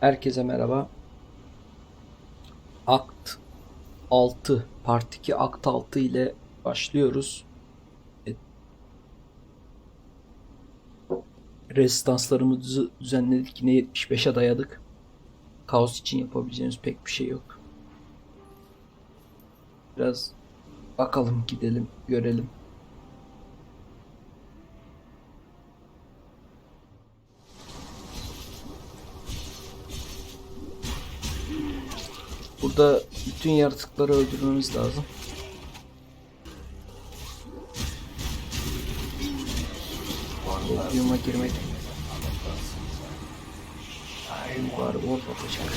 Herkese merhaba. Akt 6, Part 2 Akt 6 ile başlıyoruz. Evet. Rezistanslarımızı düzenledik. Yine 75'e dayadık. Kaos için yapabileceğimiz pek bir şey yok. Biraz bakalım gidelim görelim. Burada bütün yaratıkları öldürmemiz lazım. Opium'a girmek. Var wolf atacak.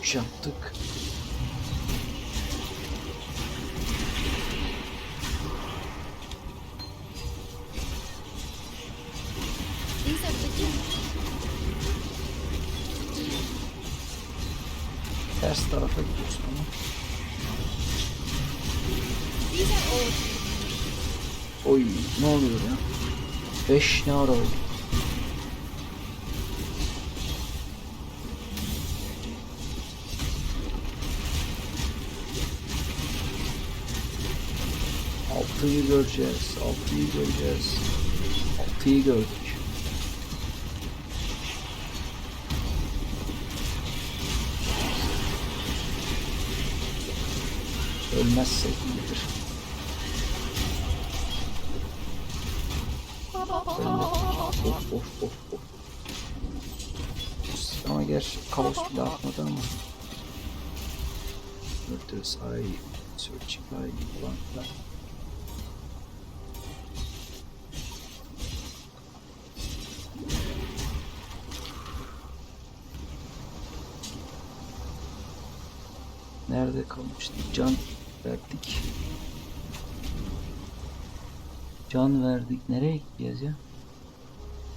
3 yaptık. Ters tarafa gidiyoruz ama. Oy ne oluyor ya? 5 ne ara oldu? Göreceğiz. Altıyı gördük. Ölmezsek iyidir. Of of of of. Ama gerçi kaos bile atmadı ama. Murders Eye, Searching Eye falan filan. Nerede kalmıştık? Can verdik. Can verdik. Nereye gideceğiz ya?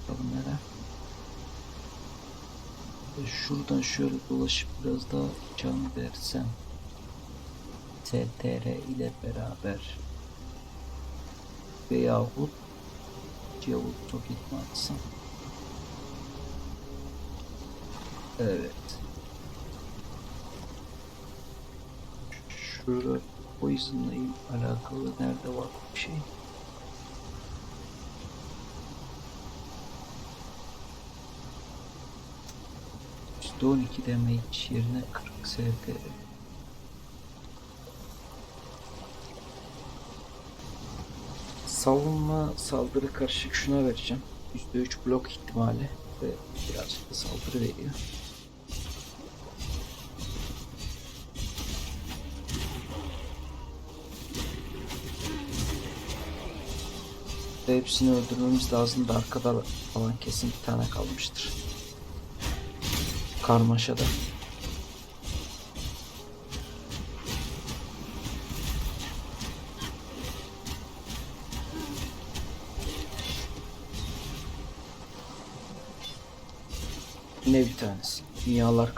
Bakalım nereye? E, Şuradan şöyle dolaşıp biraz daha can versem. STR ile beraber. Veyahut Cevut Toket mi atsam? Evet. Şurada Poison'la alakalı nerede var bir şey? %12 damage yerine 40 ST. Savunma saldırı karışık şuna vereceğim. %3 blok ihtimali ve birazcık da saldırı veriyor. Ve hepsini öldürmemiz lazım da arkada falan kesin bir tane kalmıştır. Karmaşada. Ne bir tanesi. Dünyalar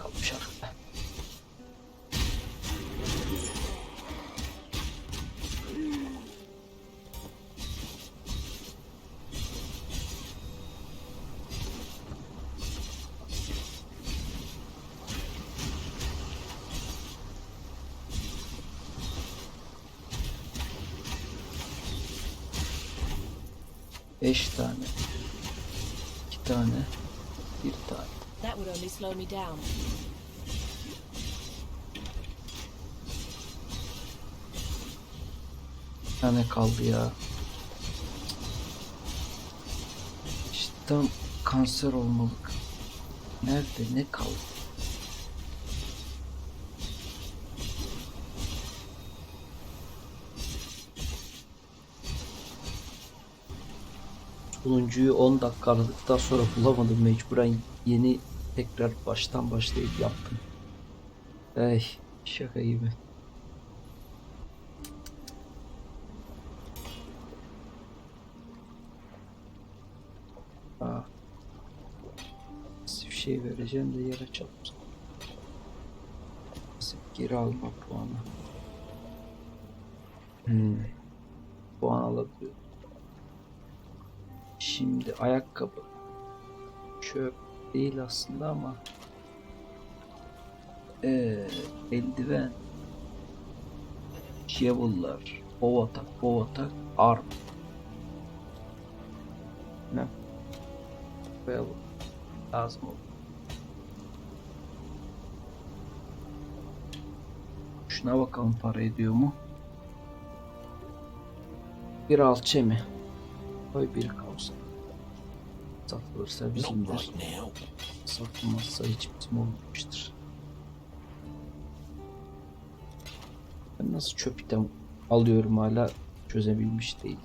5 tane. 2 tane. 1 tane. That would only slow me down. Tane kaldı ya. İşte tam kanser olmalık. Nerede ne kaldı? Sonuncuyu 10 dakika aradıktan sonra bulamadım mecburen yeni tekrar baştan başlayıp yaptım. Ey şaka gibi. Aa. Pasif şey vereceğim de yere çarpsın. Pasif geri alma puanı. Hmm. Puan alabiliyor. Şimdi ayakkabı. Çöp değil aslında ama. Ee, eldiven. Shovel'lar. Bow atak, bow atak, arm. Ne? Well, lazım oldu. Şuna bakalım para ediyor mu? Bir alçe mi? Koy bir Not bizimdir. Satılmazsa hiç bizim olmamıştır. Ben nasıl çöp item alıyorum hala çözebilmiş değilim.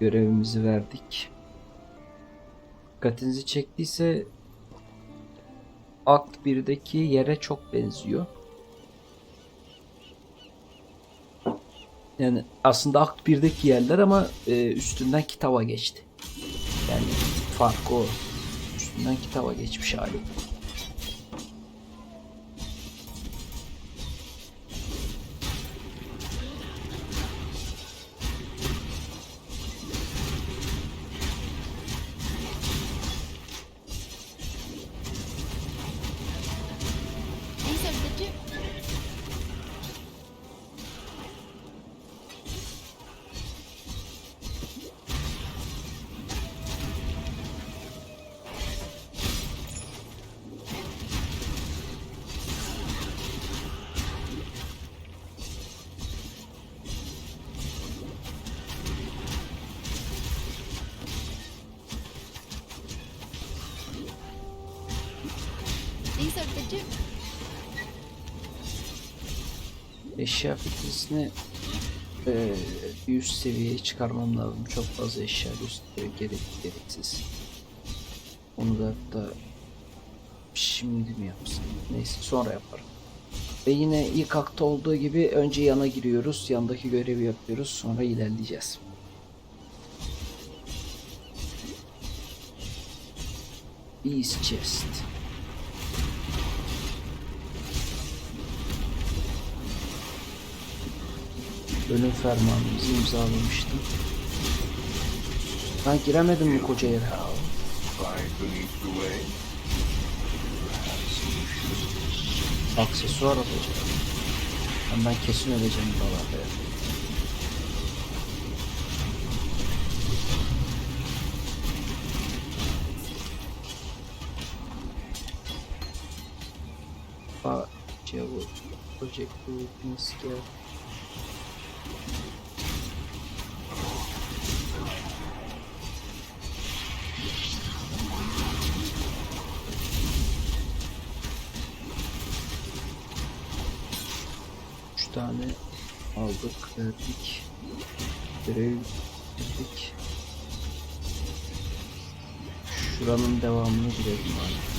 Görevimizi verdik. Dikkatinizi çektiyse Akt 1'deki yere çok benziyor. Yani aslında Akt 1'deki yerler ama e, üstünden kitaba geçti. Yani farkı o. Üstünden kitaba geçmiş hali. Eşya filtresini e, üst seviyeye çıkarmam lazım. Çok fazla eşya gösteriyor. Gerek, gereksiz. Onu da hatta şimdi mi yapsam? Neyse sonra yaparım. Ve yine ilk akta olduğu gibi önce yana giriyoruz. Yandaki görevi yapıyoruz. Sonra ilerleyeceğiz. Beast Chest. ölüm fermanımızı imzalamıştım. Ben giremedim mi koca yere? Aksesuar alacağım. Ben, ben kesin öleceğim buralarda. Bak, cevap. Project Philippines geldi. 3 tane aldık, verdik. Görev dedik. Şuranın devamını girelim abi.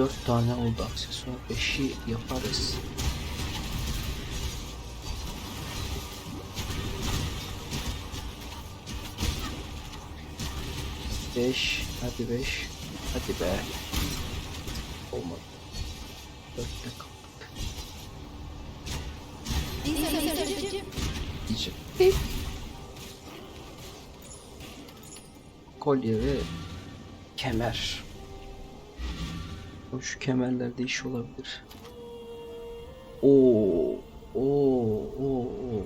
4 tane oldu aksesuar 5'i yaparız. Beş, hadi beş, hadi be. Olmadı. Dörtte kaldık. Diyeceğim. Kolye ve kemer. Şu kemerlerde iş olabilir. Oo, oo, oo, oo.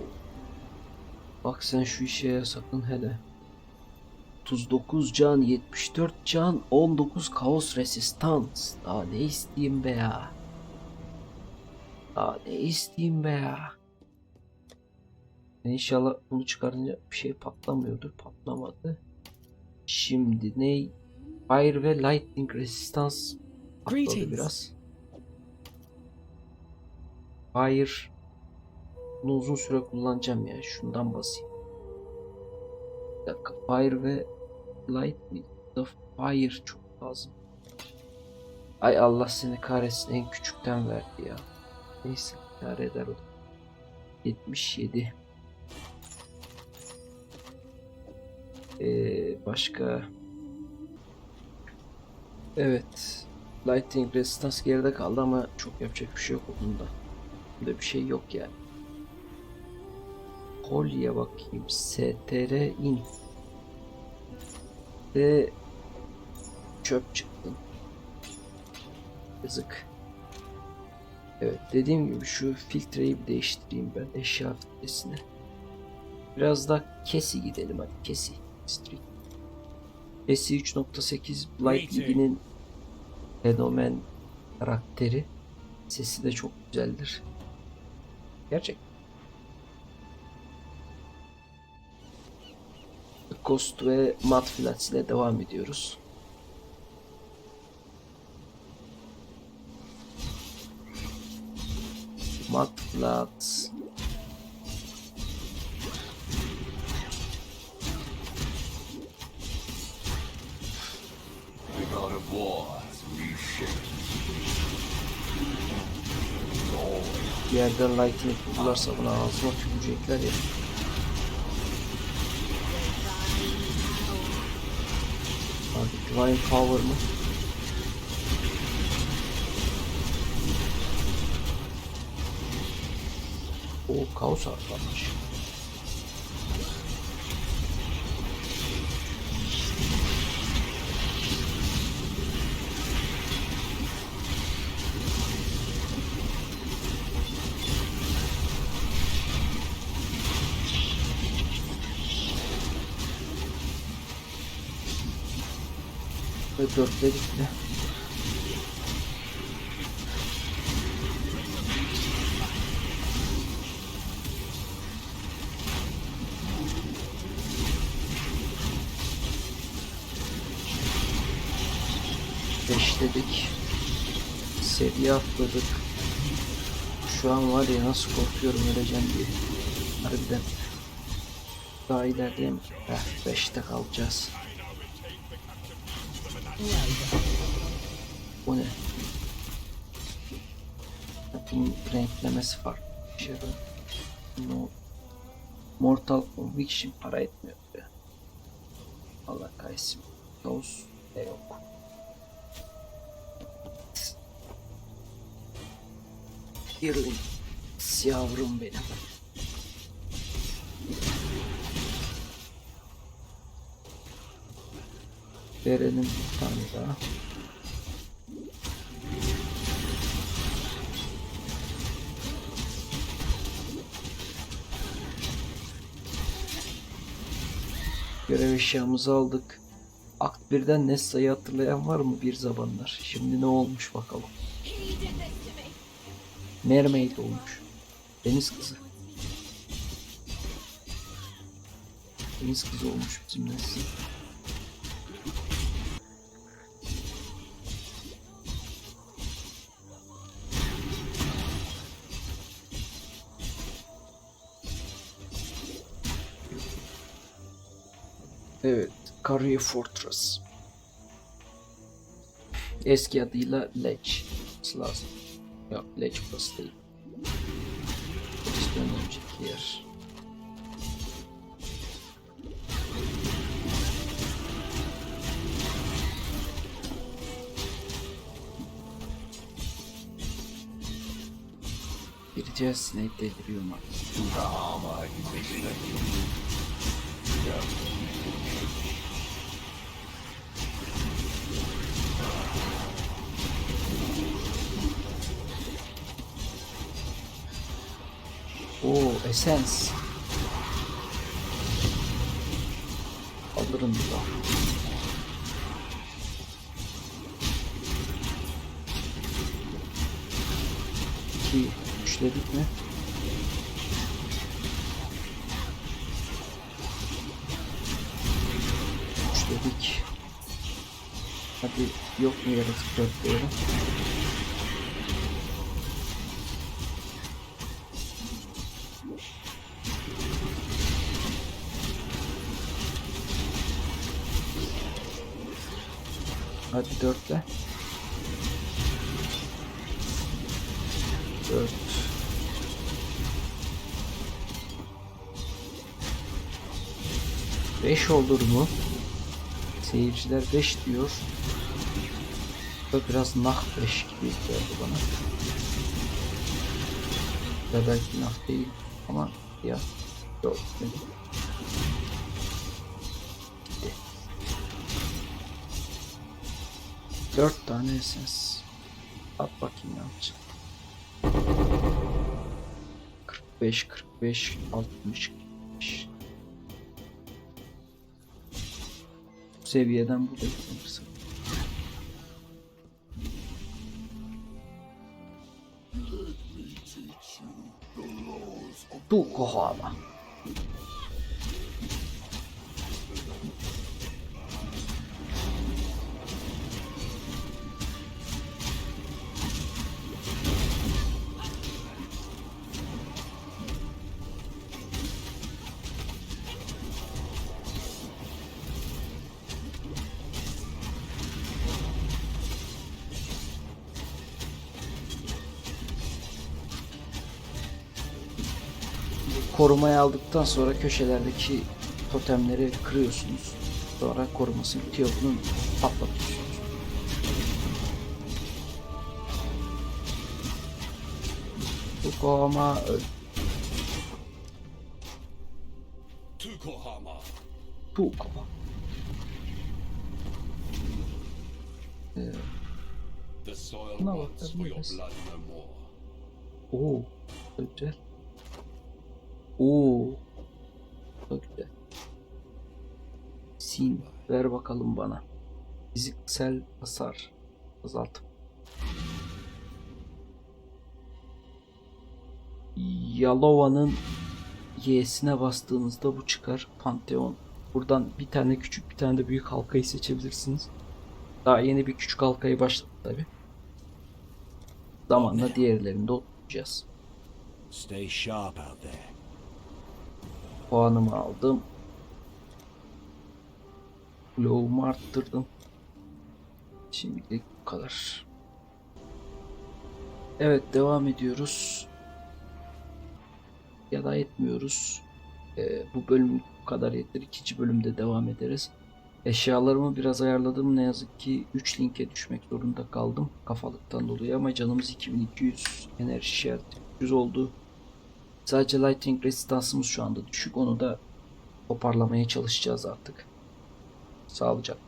Bak sen şu işe sakın hele. 39 can, 74 can, 19 kaos resistans. Daha ne isteyeyim be ya? Daha ne isteyeyim be ya? İnşallah bunu çıkarınca bir şey patlamıyordur. Patlamadı. Şimdi ne? Fire ve Lightning patladı Greetings. biraz. Fire bunu uzun süre kullanacağım ya. Şundan basayım. Bir dakika. Fire ve Light mi? The Fire çok lazım. Ay Allah seni kahretsin en küçükten verdi ya. Neyse idare eder o. 77. Ee, başka. Evet. Lightning Resistance geride kaldı ama çok yapacak bir şey yok bunda. Bunda bir şey yok yani. Kolye bakayım. STR in. Ve çöp çıktı. Yazık. Evet dediğim gibi şu filtreyi bir değiştireyim ben eşya filtresini. Biraz da kesi gidelim hadi kesi. Street. Kesi 3.8 Blight Ligi'nin fenomen karakteri. Sesi de çok güzeldir. Gerçek. Ghost ve Mud Flats ile devam ediyoruz. Mud Flats. War Bir yerden lightning bulurlarsa buna ağzıma tükürecekler ya. Abi Divine Power mı? O kaos artlanmış. Ve dörtledik bile. Beşledik. Seviye atladık. Şu an var ya nasıl korkuyorum öleceğim diye. Harbiden. Daha ilerleyeyim. Heh, beşte kalacağız. Bu ne? Bunun renklemesi farklı. Şey. No. Mortal Conviction para etmiyor. Allah kahretsin. Kaos da yok. Heroin. Yavrum benim. Verelim bir tane daha. Görev eşyamızı aldık. Akt 1'den Nessa'yı hatırlayan var mı bir zamanlar? Şimdi ne olmuş bakalım. Mermaid olmuş. Deniz kızı. Deniz kızı olmuş bizim Nessa. Carrier Fortress. Eski adıyla Ledge. lazım. Yok, Ledge burası değil. Ledge'den önceki yer. Gireceğiz, Snake deliriyor mu? Brahma sense. Alırım da. Ki güçledik mi? Güçledik. Hadi yok mu yaratık dört diyelim. 4'te. 4. Beş olur mu? Seyirciler 5 diyor. Da biraz nah 5 gibi geldi bana. Ya belki nah değil ama ya yok dedim. Dört tane esens. At bakayım ne yapacak. 45, 45, 60, 45. Bu seviyeden bu da yükselirse. Tu Korumaya aldıktan sonra köşelerdeki totemleri kırıyorsunuz. Sonra koruması bitiyor bunun patlatıyorsunuz. Yokohama. Tukohama. Tukohama. Soil No, wants that's Oo. Çok güzel. Sin. Ver bakalım bana. Fiziksel hasar. Azalt. Yalova'nın Y'sine bastığınızda bu çıkar. Pantheon. Buradan bir tane küçük bir tane de büyük halkayı seçebilirsiniz. Daha yeni bir küçük halkayı başladık tabi. Zamanla diğerlerini de oturtacağız. Stay sharp out there. Puanımı aldım. Low'umu arttırdım. Şimdilik bu kadar. Evet devam ediyoruz. Ya da etmiyoruz. Ee, bu bölüm bu kadar yeter. İkinci bölümde devam ederiz. Eşyalarımı biraz ayarladım. Ne yazık ki 3 linke düşmek zorunda kaldım. Kafalıktan dolayı ama canımız 2200 enerji işareti 300 oldu. Sadece Lightning Resistance'ımız şu anda düşük. Onu da toparlamaya çalışacağız artık. Sağlıcakla.